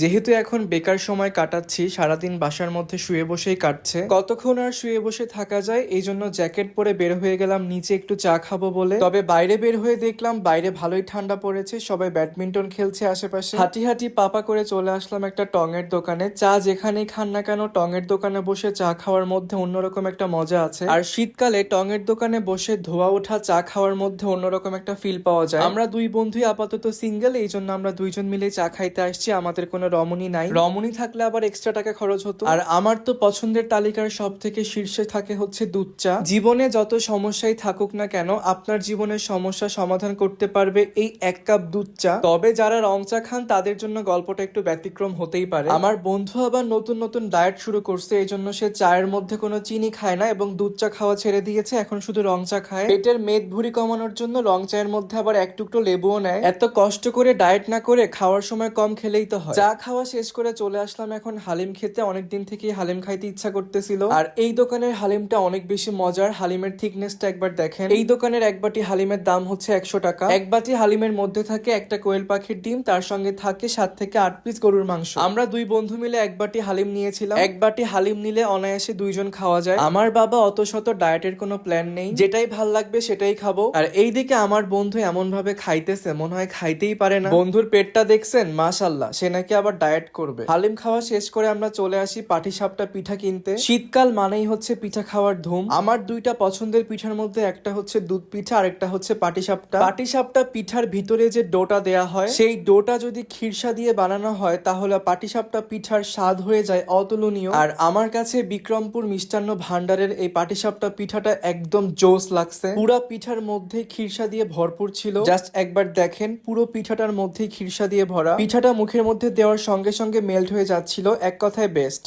যেহেতু এখন বেকার সময় কাটাচ্ছি, সারাদিন বাসার মধ্যে শুয়ে বসেই কাটছে। কতক্ষণ আর শুয়ে বসে থাকা যায়, এই জন্য জ্যাকেট পরে বের হয়ে গেলাম, নিচে একটু চা খাব বলে। তবে বাইরে বের হয়ে দেখলাম, বাইরে ভালোই ঠান্ডা পড়েছে, সবাই ব্যাডমিন্টন খেলছে আশেপাশে। হাঁটি হাঁটি পাপা করে চলে আসলাম একটা টঙের দোকানে। চা যেখানেই খান না কেন, টঙের দোকানে বসে চা খাওয়ার মধ্যে অন্যরকম একটা মজা আছে। আর শীতকালে টঙের দোকানে বসে ধোয়া ওঠা, চা খাওয়ার মধ্যে অন্যরকম একটা ফিল পাওয়া যায়। আমরা দুই বন্ধুই আপাতত সিঙ্গেল এই জন্য আমরা দুইজন মিলে চা খাইতে আসছি, আমাদের কোনো রমণী নাই। রমণী থাকলে আবার এক্সট্রা টাকা খরচ হতো। আর আমার তো পছন্দের তালিকার সব থেকে শীর্ষে থাকে হচ্ছে দুধ চা জীবনে যত সমস্যাই থাকুক না কেন আপনার জীবনের সমস্যা সমাধান করতে পারবে এই এক কাপ দুধ চা তবে যারা রং চা খান তাদের জন্য গল্পটা একটু ব্যতিক্রম হতেই পারে। আমার বন্ধু আবার নতুন নতুন ডায়েট শুরু করছে এই জন্য সে চায়ের মধ্যে কোনো চিনি খায় না এবং দুধ চা খাওয়া ছেড়ে দিয়েছে এখন শুধু রং চা খায়। পেটের মেদ ভুঁড়ি কমানোর জন্য রং চায়ের মধ্যে আবার এক টুকরো লেবুও নেয়। এত কষ্ট করে ডায়েট না করে খাওয়ার সময় কম খেলেই তো হয়। চা খাওয়া শেষ করে চলে আসলাম এখন হালিম খেতে। অনেকদিন থেকেই হালিম খাইতে ইচ্ছা করতেছিল। আর এই দোকানের হালিমটা অনেক বেশি মজার। হালিমের থিকনেসটা একবার দেখেন। এই দোকানের এক বাটি হালিমের দাম হচ্ছে একশো টাকা। এক বাটি হালিমের মধ্যে থাকে একটা কোয়েল পাখির ডিম। তার সঙ্গে থাকে সাত থেকে আট পিস গরুর মাংস। আমরা দুই বন্ধু মিলে এক বাটি হালিম নিয়েছিলাম। এক বাটি হালিম নিলে অনায়াসে দুইজন খাওয়া যায়। আমার বাবা অত শত ডায়েটের কোনো প্ল্যান নেই। যেটাই ভালো লাগবে সেটাই খাব। আর এইদিকে আমার বন্ধু এমন ভাবে খাইতেছে, মনে হয় খাইতেই পারে না। বন্ধুর পেটটা দেখছেন? মাশাল্লাহ সে নাকি আবার ডায়েট করবে। হালিম খাওয়া শেষ করে আমরা চলে আসি পাটি সাপটা পিঠা কিনতে। শীতকাল মানেই হচ্ছে পিঠা খাওয়ার ধুম। আমার দুইটা পছন্দের পিঠার মধ্যে একটা হচ্ছে দুধ পিঠা, আর একটা হচ্ছে পাটি সাপটা পাটি সাপটা পিঠার ভিতরে যে ডোটা দেয়া হয়, সেই ডোটা যদি খিরসা দিয়ে বানানো হয়, তাহলে পাটি সাপটা পিঠার স্বাদ হয়ে যায় অতুলনীয়। আর আমার কাছে বিক্রমপুর মিষ্টান্ন ভান্ডারের এই পাটিসাপটা পিঠাটা একদম জোস লাগছে। পুরা পিঠার মধ্যে খিরসা দিয়ে ভরপুর ছিল। জাস্ট একবার দেখেন, পুরো পিঠাটার মধ্যেই খিরসা দিয়ে ভরা। পিঠাটা মুখের মধ্যে দেওয়ার সঙ্গে সঙ্গে মেল্ট হয়ে যাচ্ছিল এক কথায় বেস্ট।